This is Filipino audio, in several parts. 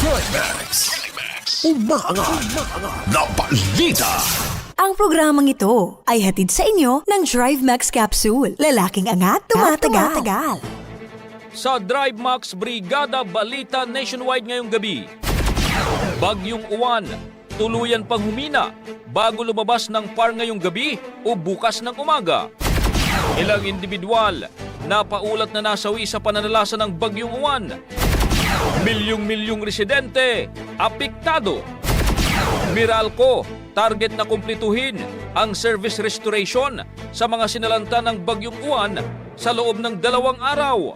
Drive Max. Umaangat na balita. Ang programang ito ay hatid sa inyo ng Drive Max Capsule. Lalaking angat, tumatagal. Sa Drive Max Brigada Balita Nationwide ngayong gabi. Bagyong Uwan, tuluyan pang humina bago lumabas ng par ngayong gabi o bukas ng umaga. Ilang individual na paulat na nasawi sa pananalasa ng Bagyong Uwan. Milyong-milyong residente, apektado. Miralco, target na kumplituhin ang service restoration sa mga sinalanta ng Bagyong Uwan sa loob ng dalawang araw.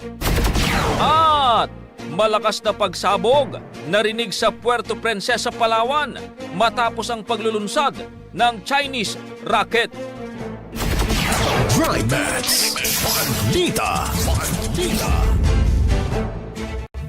At malakas na pagsabog narinig sa Puerto Princesa, Palawan matapos ang paglulunsad ng Chinese rocket. Drive Max. Balita. Balita.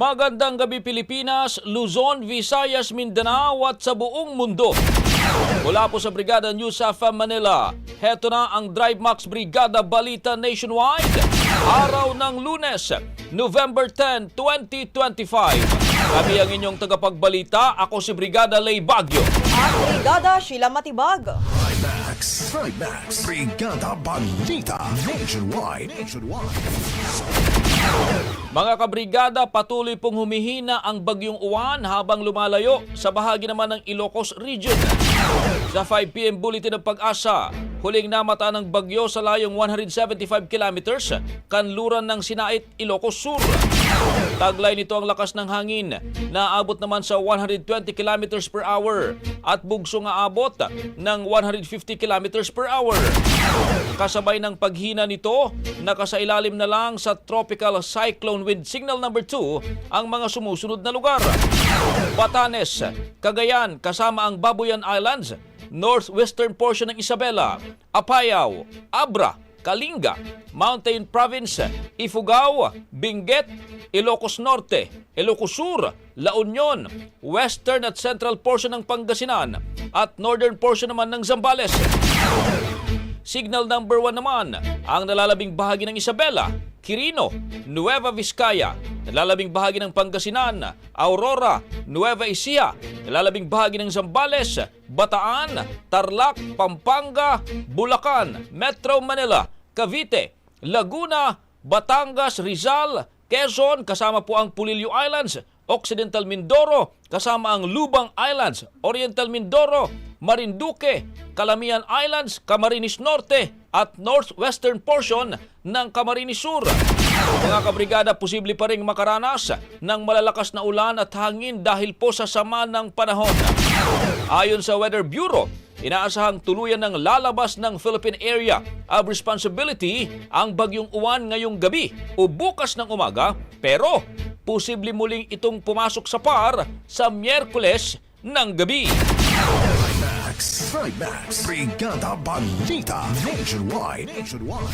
Magandang gabi Pilipinas, Luzon, Visayas, Mindanao at sa buong mundo. Mula po sa Brigada News of Manila, heto na ang Drive Max Brigada Balita Nationwide. Araw ng Lunes, November 10, 2025. Kami ang inyong tagapagbalita. Ako si Brigada Lay Bagyo. At Brigada Sheila Matibag. Thrive Max. Thrive Max. Brigada Balita Nationwide. Nationwide. Mga kabrigada, patuloy pong humihina ang bagyong uwan habang lumalayo sa bahagi naman ng Ilocos Region. Sa 5pm bulletin ng pag-asa, huling namata ng bagyo sa layong 175 kilometers kanluran ng Sinait, Ilocos Sur. Taglay nito ang lakas ng hangin na abot naman sa 120 kilometers per hour at bugso nga abot ng 150 kilometers per hour. Kasabay ng paghina nito, nakasailalim na lang sa tropical cyclone wind signal number 2 ang mga sumusunod na lugar. Batanes, Cagayan kasama ang Babuyan Islands, northwestern portion ng Isabela, Apayao, Abra, Kalinga, Mountain Province, Ifugao, Benguet, Ilocos Norte, Ilocos Sur, La Union, Western at Central portion ng Pangasinan at Northern portion naman ng Zambales. Signal number 1 naman ang nalalabing bahagi ng Isabela, Quirino, Nueva Vizcaya, nalalabing bahagi ng Pangasinan, Aurora, Nueva Ecija, nalalabing bahagi ng Zambales, Bataan, Tarlac, Pampanga, Bulacan, Metro Manila, Cavite, Laguna, Batangas, Rizal, Quezon, kasama po ang Pulilio Islands, Occidental Mindoro, kasama ang Lubang Islands, Oriental Mindoro, Marinduque, Calamian Islands, Camarines Norte at northwestern portion ng Camarines Sur. Mga kabrigada, posible pa rin makaranas ng malalakas na ulan at hangin dahil po sa sama ng panahon. Ayon sa Weather Bureau, inaasahang tuluyan ng lalabas ng Philippine Area of Responsibility ang bagyong uwan ngayong gabi o bukas ng umaga pero posible muling itong pumasok sa par sa Miyerkules ng gabi. Max, Trimax, Brigada Balita Nationwide. Nationwide.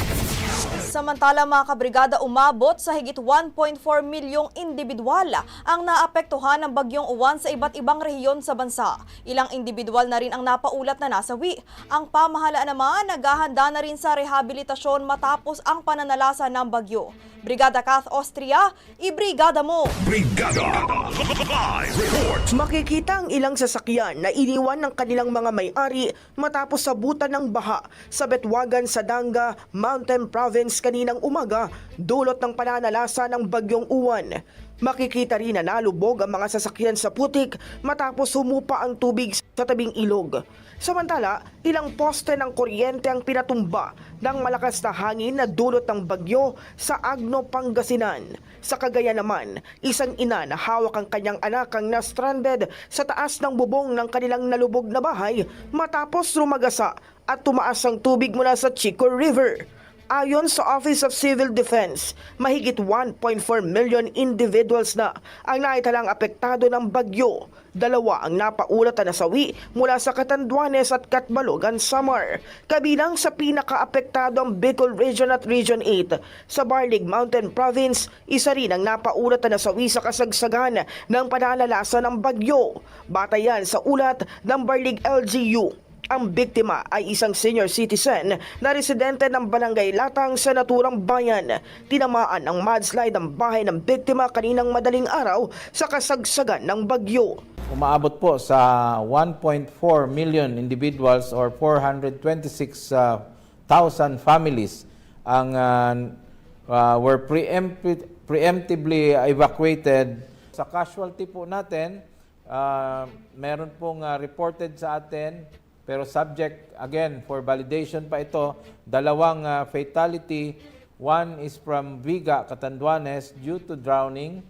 Samantala mga kabrigada umabot sa higit 1.4 milyong individual ang naapektuhan ng bagyong uwan sa iba't ibang rehiyon sa bansa. Ilang individual na rin ang napaulat na nasawi. Ang pamahalaan naman naghahanda na rin sa rehabilitasyon matapos ang pananalasa ng bagyo. Brigada Kath Austria, ibrigada mo! Brigada Live Report Makikita ang ilang sasakyan na iniwan ng kanilang mga may-ari matapos sabutan ng baha sa Betwagan sa Danga, Mountain Province kaninang umaga dulot ng pananalasa ng bagyong uwan. Makikita rin na nalubog ang mga sasakyan sa putik matapos humupa ang tubig sa tabing ilog. Samantala, ilang poste ng kuryente ang pinatumba ng malakas na hangin na dulot ng bagyo sa Agno, Pangasinan. Sa Cagayan naman, isang ina na hawak ang kanyang anak ang na-stranded sa taas ng bubong ng kanilang nalubog na bahay matapos rumagasa at tumaas ang tubig mula sa Chico River. Ayon sa Office of Civil Defense, mahigit 1.4 million individuals na ang naitalang apektado ng bagyo. Dalawa ang napaulat na nasawi mula sa Catanduanes at Catbalogan, Samar. Kabilang sa pinakaapektado ang Bicol Region at Region 8. Sa Barlig Mountain Province, isa rin ang napaulat na nasawi sa kasagsagan ng pananalasa ng bagyo. Batayan sa ulat ng Barlig LGU. Ang biktima ay isang senior citizen na residente ng Barangay Latang sa naturang bayan. Tinamaan ng mudslide ang bahay ng biktima kaninang madaling araw sa kasagsagan ng bagyo. umaabot po sa 1.4 million individuals or 426,000 families ang uh, uh, were preempti- preemptively evacuated. Sa casualty po natin, uh, meron pong uh, reported sa atin pero subject again for validation pa ito, dalawang uh, fatality. One is from Viga, Catanduanes due to drowning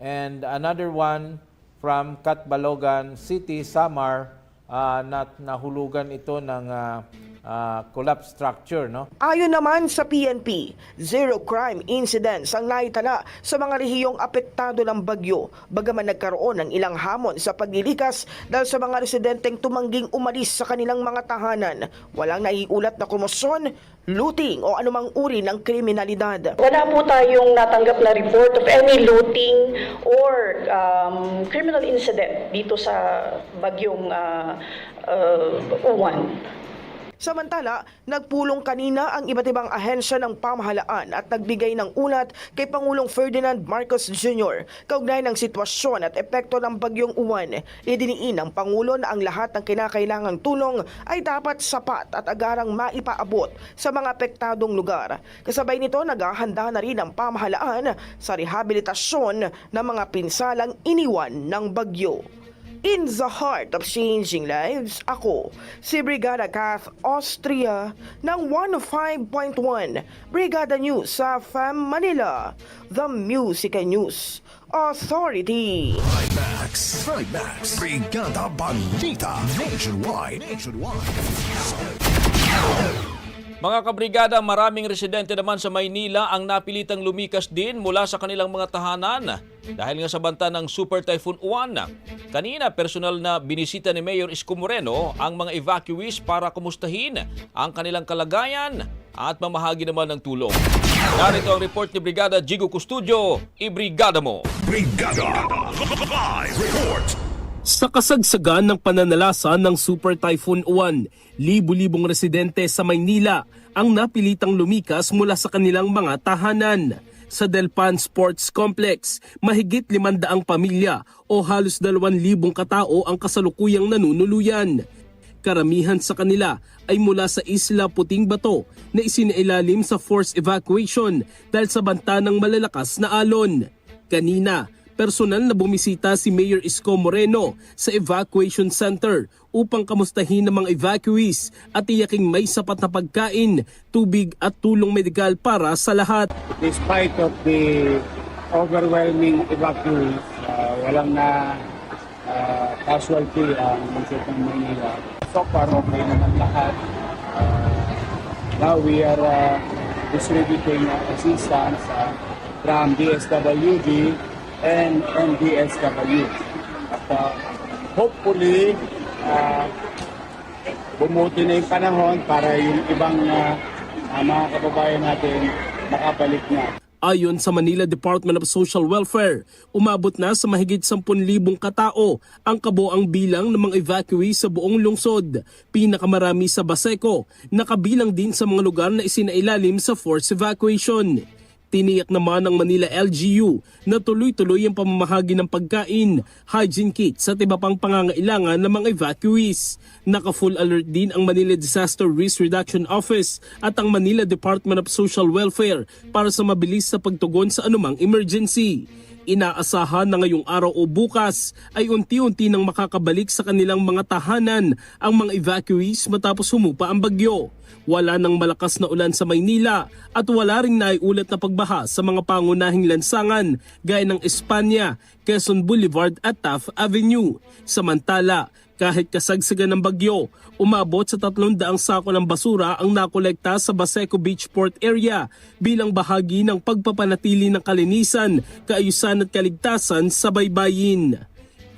and another one from Catbalogan City, Samar, uh, na nahulugan ito ng uh, uh, collapse structure. No? Ayon naman sa PNP, zero crime incidents ang naitala sa mga rehiyong apektado ng bagyo, bagaman nagkaroon ng ilang hamon sa paglilikas dahil sa mga residenteng tumangging umalis sa kanilang mga tahanan. Walang naiulat na kumusyon, looting o anumang uri ng kriminalidad. Wala po tayong natanggap na report of any looting or um, criminal incident dito sa bagyong uh, uh, Uwan. Samantala, nagpulong kanina ang iba't ibang ahensya ng pamahalaan at nagbigay ng ulat kay Pangulong Ferdinand Marcos Jr. kaugnay ng sitwasyon at epekto ng bagyong uwan. Idiniin ng Pangulo na ang lahat ng kinakailangang tulong ay dapat sapat at agarang maipaabot sa mga apektadong lugar. Kasabay nito, naghahanda na rin ang pamahalaan sa rehabilitasyon ng mga pinsalang iniwan ng bagyo. In the heart of changing lives, ako, si Brigada Kath Austria ng 105.1 Brigada News sa FAM Manila, The Music News Authority. Trimax, Trimax, Brigada Balita Nationwide. Nationwide. Mga kabrigada, maraming residente naman sa Maynila ang napilitang lumikas din mula sa kanilang mga tahanan dahil nga sa banta ng Super Typhoon Uwan. Kanina, personal na binisita ni Mayor Isko Moreno ang mga evacuees para kumustahin ang kanilang kalagayan at mamahagi naman ng tulong. Narito ang report ni Brigada Jigo Custodio, ibrigada mo! Brigada Live Report Sa kasagsagan ng pananalasa ng Super Typhoon Uwan, libu-libong residente sa Maynila ang napilitang lumikas mula sa kanilang mga tahanan. Sa Delpan Sports Complex, mahigit limandaang pamilya o halos dalawang libong katao ang kasalukuyang nanunuluyan. Karamihan sa kanila ay mula sa Isla Puting Bato na isinailalim sa forced evacuation dahil sa banta ng malalakas na alon. Kanina, personal na bumisita si Mayor Isko Moreno sa evacuation center upang kamustahin ang mga evacuees at tiyaking may sapat na pagkain, tubig at tulong medikal para sa lahat. despite of the overwhelming evacuees, uh, walang na uh, casualty ang munisip ng Manila. So far, okay naman lahat. Uh, now we are uh, distributing uh, assistance uh, from DSWD and MDSW. At uh, hopefully, uh, bumuti na yung panahon para yung ibang uh, uh, mga kababayan natin makabalik na. Ayon sa Manila Department of Social Welfare, umabot na sa mahigit 10,000 katao ang kabuang bilang ng mga evacuees sa buong lungsod. Pinakamarami sa Baseco, nakabilang din sa mga lugar na isinailalim sa forced evacuation. Tiniyak naman ng Manila LGU na tuloy-tuloy ang pamamahagi ng pagkain, hygiene kits at iba pang pangangailangan ng mga evacuees. Naka-full alert din ang Manila Disaster Risk Reduction Office at ang Manila Department of Social Welfare para sa mabilis sa pagtugon sa anumang emergency. Inaasahan na ngayong araw o bukas ay unti-unti nang makakabalik sa kanilang mga tahanan ang mga evacuees matapos humupa ang bagyo. Wala nang malakas na ulan sa Maynila at wala ring naiulat na pagbaha sa mga pangunahing lansangan gaya ng Espanya, Quezon Boulevard at Taft Avenue. Samantala, kahit kasagsagan ng bagyo, umabot sa 300 sako ng basura ang nakolekta sa Baseco Beach Port area bilang bahagi ng pagpapanatili ng kalinisan, kaayusan at kaligtasan sa baybayin.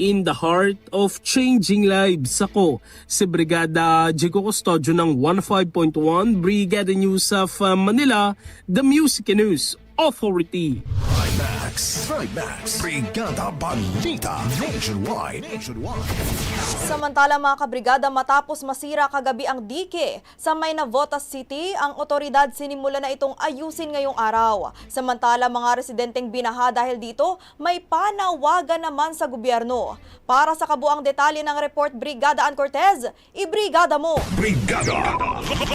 In the heart of changing lives, ako si Brigada Jigo Custodio ng 15.1 Brigada News of uh, Manila, the Music News Authority. Max Trimax Brigada Balita Nationwide Nationwide Samantala mga kabrigada matapos masira kagabi ang dike sa may Navotas City, ang otoridad sinimula na itong ayusin ngayong araw. Samantala mga residenteng binaha dahil dito, may panawagan naman sa gobyerno. Para sa kabuang detalye ng report Brigada Ann Cortez, ibrigada mo! Brigada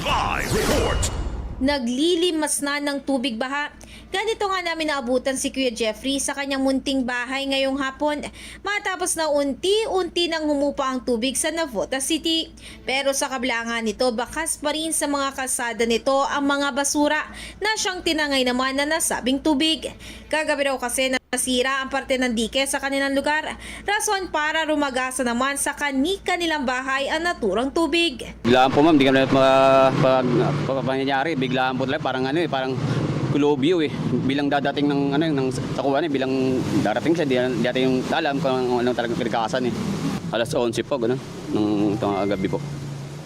Live Report naglilimas na ng tubig baha. Ganito nga namin naabutan si Kuya Jeffrey sa kanyang munting bahay ngayong hapon matapos na unti-unti nang humupa ang tubig sa Navotas City. Pero sa kablangan nito, bakas pa rin sa mga kalsada nito ang mga basura na siyang tinangay naman na nasabing tubig. Kagabi raw kasi na Nasira ang parte ng dike sa kanilang lugar, rason para rumagasa naman sa kanika nilang bahay ang naturang tubig. Biglaan po ma'am, di kami ma- pag, pag, pangyayari, biglaan po talaga, parang ano eh, parang kulobyo eh. Bilang dadating ng ano ng sakuan eh, bilang darating siya, di, di natin yung alam kung ano, ano talagang pinagkakasan eh. Alas 11 po, gano'n, ng itong gabi po.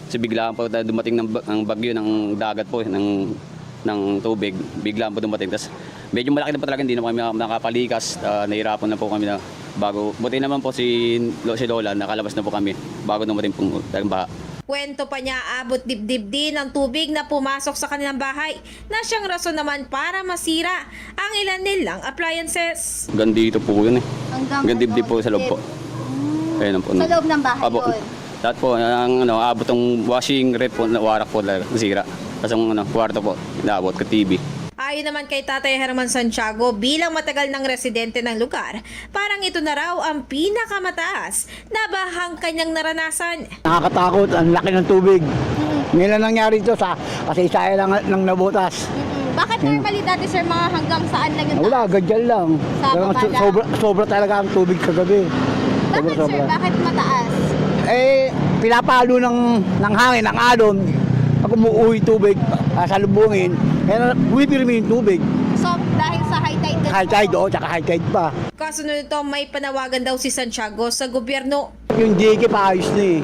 Kasi biglaan po dumating ng, ba- ng bagyo ng dagat po, eh, ng, ng tubig, biglaan po dumating. Tapos medyo malaki na po talaga, hindi na po kami nakapalikas, Ah, nahirapan na po kami na bago. Buti naman po si, si Lola, nakalabas na po kami bago dumating po talagang baha. Kwento pa niya abot dibdib din ang tubig na pumasok sa kanilang bahay na siyang rason naman para masira ang ilan nilang appliances. Hanggang dito po yun eh. Hanggang dibdib ano, po sa loob po. Ayun po. Sa loob ng bahay Apo. yun? Lahat po, ang ano, abot ang washing rep po, warak po, nasira. Tapos ang ano, kwarto po, inaabot ka TV. Ayon naman kay Tatay Herman Santiago bilang matagal ng residente ng lugar, parang ito na raw ang pinakamataas na bahang kanyang naranasan. Nakakatakot, ang laki ng tubig. Ngayon lang nangyari ito sa kasi isa lang ng nabutas. Bakit normally dati sir mga hanggang saan lang yung Wala, ganyan lang. Sa so- lang? sobra, sobra talaga ang tubig kagabi. Bakit sir? Sobra-sobra. Bakit mataas? Eh, pinapalo ng, ng hangin, ng alon. Pag umuuwi tubig, uh, salubungin, kaya bumipirmi yung tubig. So dahil sa high tide High tide, oh, tsaka high tide pa. Kasunod nito may panawagan daw si Santiago sa gobyerno Yung dike pa ayos na eh.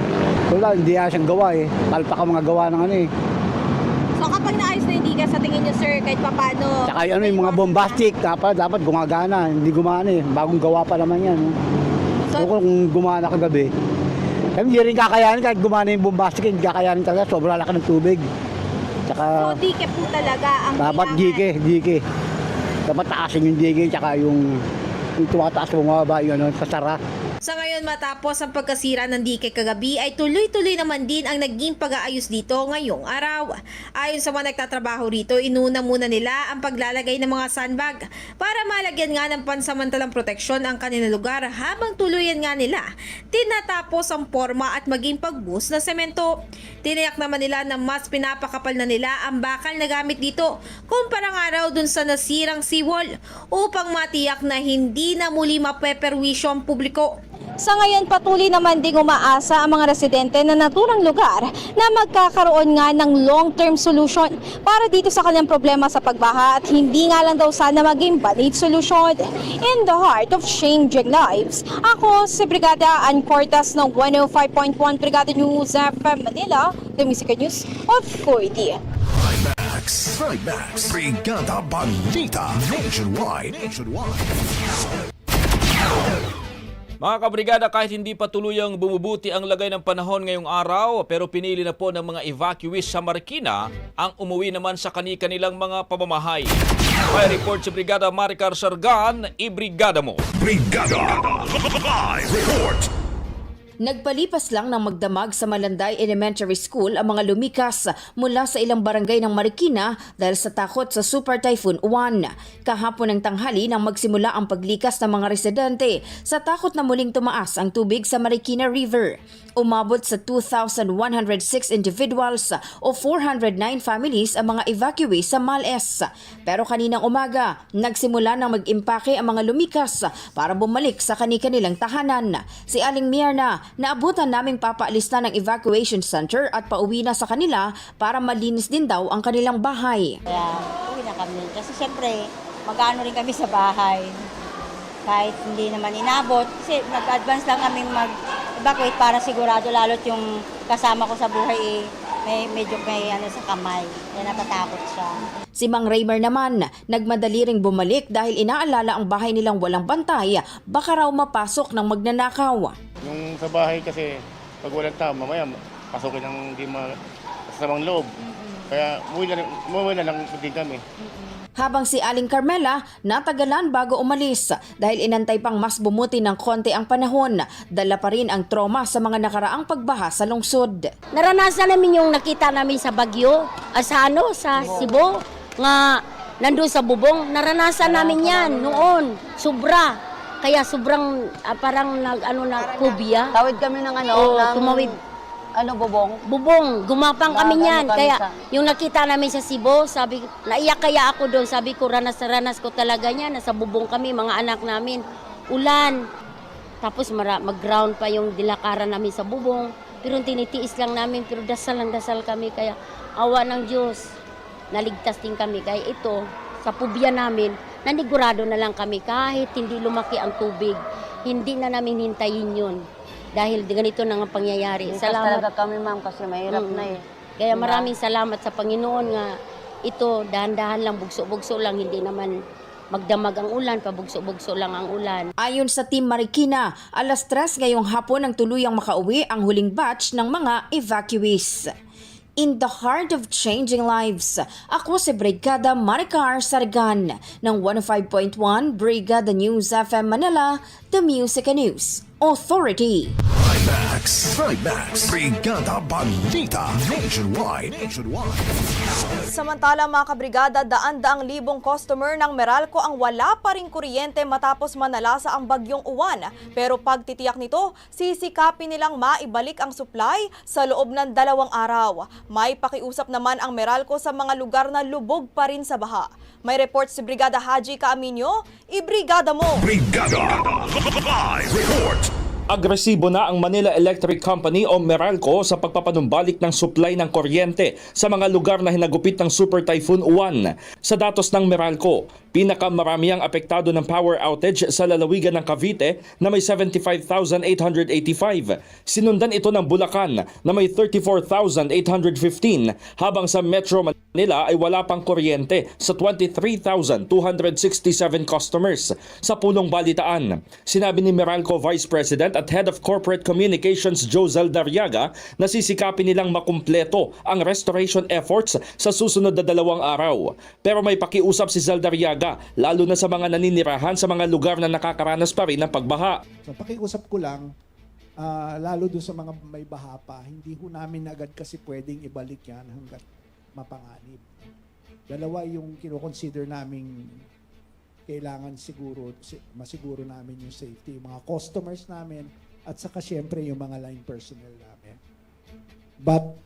Wala, hindi na siyang gawa eh. Palpak ang mga gawa ng ano eh. So kapag naayos na yung ka sa tingin niyo, sir, kahit papano? Tsaka ano yung mga bombastic, dapat, dapat gumagana. Hindi gumana eh. Bagong gawa pa naman yan. No? So, kung gumana kagabi. Eh, hindi rin kakayanin kahit gumana yung bombastic, hindi kakayanin talaga. Sobrang laki ng tubig. Tsaka So, dike po talaga ang dapat kailangan. gike, gike. Dapat taasin yung gike, tsaka yung, yung tumataas bumaba yung ano, sa sara. Sa ngayon matapos ang pagkasira ng dike kagabi ay tuloy-tuloy naman din ang naging pag-aayos dito ngayong araw. Ayon sa mga nagtatrabaho rito, inuna muna nila ang paglalagay ng mga sandbag para malagyan nga ng pansamantalang proteksyon ang kanilang lugar habang tuluyan nga nila tinatapos ang forma at maging pagbus na semento. Tiniyak naman nila na mas pinapakapal na nila ang bakal na gamit dito kumpara nga raw dun sa nasirang seawall upang matiyak na hindi na muli mapeperwisyo ang publiko. Sa ngayon, patuloy naman ding umaasa ang mga residente na naturang lugar na magkakaroon nga ng long-term solution para dito sa kanilang problema sa pagbaha at hindi nga lang daw sana maging balid solution. In the heart of changing lives, ako si Brigada Ann Cortas ng 105.1 Brigada News FM Manila, the Music News Authority. Max, Max, Brigada Balita Nationwide. Nationwide. Mga kabrigada, kahit hindi pa tuluyang bumubuti ang lagay ng panahon ngayong araw, pero pinili na po ng mga evacuees sa Marikina ang umuwi naman sa kani-kanilang mga pamamahay. May report si Brigada Maricar Sargan, ibrigada mo. Brigada Live Report. Nagpalipas lang ng magdamag sa Malanday Elementary School ang mga lumikas mula sa ilang barangay ng Marikina dahil sa takot sa Super Typhoon Uwan. Kahapon ng tanghali nang magsimula ang paglikas ng mga residente sa takot na muling tumaas ang tubig sa Marikina River. Umabot sa 2,106 individuals o 409 families ang mga evacuees sa Males. Pero kaninang umaga, nagsimula nang mag-impake ang mga lumikas para bumalik sa kani-kanilang tahanan. Si Aling Mierna, naabutan naming papaalista ng evacuation center at pauwi na sa kanila para malinis din daw ang kanilang bahay. Kaya uwi na kami. Kasi siyempre, mag-ano rin kami sa bahay. Kahit hindi naman inabot. Kasi nag-advance lang kami mag-evacuate para sigurado lalo't yung kasama ko sa buhay eh, may medyo may ano sa kamay. Kaya natatakot siya. Si Mang Raymer naman, nagmadali ring bumalik dahil inaalala ang bahay nilang walang bantay, baka raw mapasok ng magnanakaw. Yung sa bahay kasi, pag walang tao, mamaya pasukin ng di masamang loob. Kaya umuwi na, umuwi na lang din kami. Habang si Aling Carmela natagalan bago umalis dahil inantay pang mas bumuti ng konti ang panahon, dala pa rin ang trauma sa mga nakaraang pagbaha sa lungsod. Naranasan namin yung nakita namin sa Bagyo, ah, sa ano, sa Cebu, nga nandun sa bubong. Naranasan namin yan noon, sobra. Kaya sobrang ah, parang nag ano na kubya. Tawid kami ng ano, Oo, ng- tumawid. Ano, bubong? Bubong, gumapang Na- kami ano niyan. kami Kaya sa- yung nakita namin sa Cebu, sabi, naiyak kaya ako doon. Sabi ko, ranas na ranas ko talaga niya. Nasa bubong kami, mga anak namin. Ulan. Tapos mara, mag-ground pa yung dilakaran namin sa bubong. Pero tinitiis lang namin, pero dasal lang dasal kami. Kaya awa ng Diyos, naligtas din kami. Kaya ito, sa pubya namin, nanigurado na lang kami kahit hindi lumaki ang tubig. Hindi na namin hintayin yun. Dahil ganito na nga pangyayari. Ligtas Salamat talaga kami, ma'am, kasi mahirap Mm-mm. na eh. Kaya Diba? maraming salamat sa Panginoon nga ito, dahan-dahan lang, bugso-bugso lang, hindi naman magdamag ang ulan, pabugso-bugso lang ang ulan. Ayon sa Team Marikina, alas 3 ngayong hapon ang tuluyang makauwi ang huling batch ng mga evacuees. In the heart of changing lives, ako si Brigada Maricar Sargan ng 105.1 Brigada News FM Manila, The Music and News Authority. Max, Max, Brigada Balita Nationwide. Nationwide. Samantala mga kabrigada, daan-daang libong customer ng Meralco ang wala pa ring kuryente matapos manalasa ang bagyong uwan. Pero pagtitiyak nito, sisikapin nilang maibalik ang supply sa loob ng dalawang araw. May pakiusap naman ang Meralco sa mga lugar na lubog pa rin sa baha. May report si Brigada Haji Kaaminyo, ibrigada mo! Brigada Live Report. Agresibo na ang Manila Electric Company o Meralco sa pagpapanumbalik ng supply ng kuryente sa mga lugar na hinagupit ng Super Typhoon Uwan. Sa datos ng Meralco, Pinakamarami ang apektado ng power outage sa lalawigan ng Cavite na may 75,885. Sinundan ito ng Bulacan na may 34,815 habang sa Metro Manila ay wala pang kuryente sa 23,267 customers. Sa pulong balitaan, sinabi ni Meralco Vice President at Head of Corporate Communications Josel Darriaga na sisikapin nilang makumpleto ang restoration efforts sa susunod na dalawang araw. Pero may pakiusap si Zaldariaga lalo na sa mga naninirahan sa mga lugar na nakakaranas pa rin ng pagbaha. So pakiusap ko lang, ah, lalo doon sa mga may baha pa, hindi ho namin agad kasi pwedeng ibalik yan hanggat mapanganib. Dalawa yung kinoconsider naming kailangan siguro, si- masiguro namin yung safety, yung mga customers namin, at saka syempre yung mga line personnel namin. But